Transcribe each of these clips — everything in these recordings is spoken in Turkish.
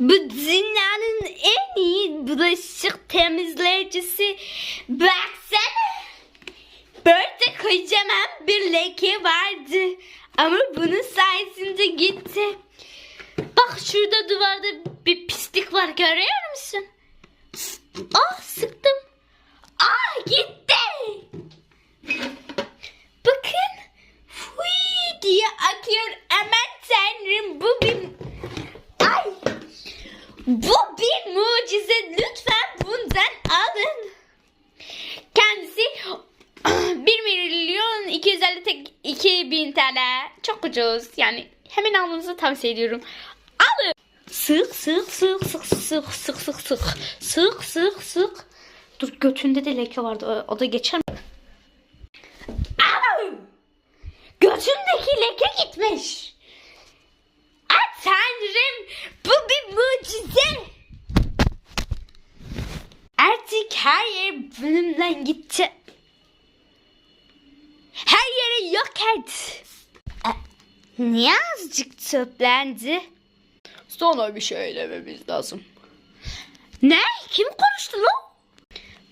Bu dünyanın en iyi bulaşık temizleyicisi. Baksana. Böyle kocaman bir leke vardı. Ama bunun sayesinde gitti. Bak şurada duvarda bir pislik var görüyor musun? Ah sıktım. Ah gitti. Bakın. Fui diye akıyor. Aman tanrım bu bir... Ay. Bu bir mucize. Lütfen bundan alın. Kendisi 1 milyon 250 tek 2000 TL. Çok ucuz. Yani hemen almanızı tavsiye ediyorum. Alın. Sık sık sık sık sık sık sık sık sık sık sık. Dur götünde de leke vardı. O, o da geçer mi? Götündeki leke gitmiş. Ay tanrım bu bir mucize. Artık her yer bununla gitti. Her yere yok et. E, Niye azıcık toplandı? Sonra bir şey dememiz lazım. Ne? Kim konuştu lan?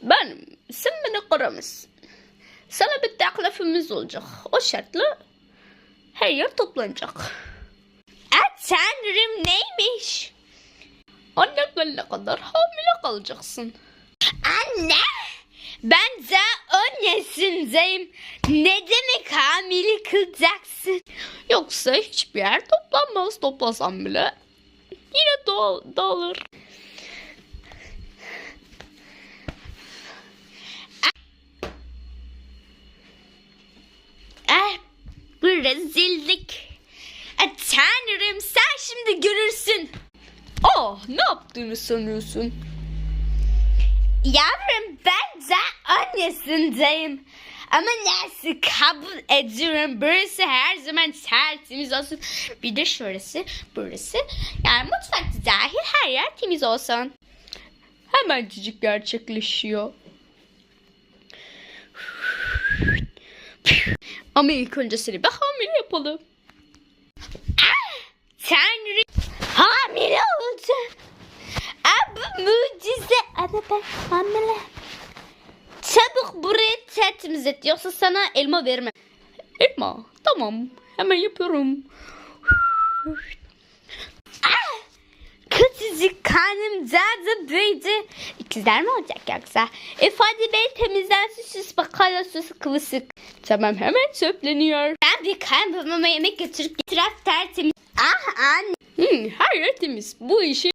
Benim, sen beni kıramazsın. Sana bir teklifimiz olacak. O şartla her yer toplanacak. Ay tanrım neymiş? Anne gelene kadar hamile kalacaksın. Anne! Ben 10 yaşındayım. Ne demek hamile kılacaksın? Yoksa hiçbir yer toplanmaz. Toplasam bile yine dağıl, dağılır. Ah, bu rezillik. Ay tanrım sen şimdi görürsün. Oh ne yaptığını sanıyorsun? Yavrum ben 10 yaşındayım. Ama nasıl kabul ediyorum. Burası her zaman tertemiz olsun. Bir de şurası, burası. Yani mutfakta dahil her yer temiz olsun. Hemencik gerçekleşiyor. Ama ilk önce seni bir hamile yapalım. Hamile olacağım. Aa, bu mucize. Ama ben hamile. Çabuk burayı tertemiz et. Yoksa sana elma vermem. Elma tamam hemen yapıyorum. Küçücük karnım daha da büyüdü. İkizler mi olacak yoksa? Efendi bey temizlensin süs bakala süs kıvısık. Tamam hemen söpleniyor. Ben bir kayınbabama yemek götürüp etraf tertemiz. Ah anne. Hmm, her yer temiz. Bu işi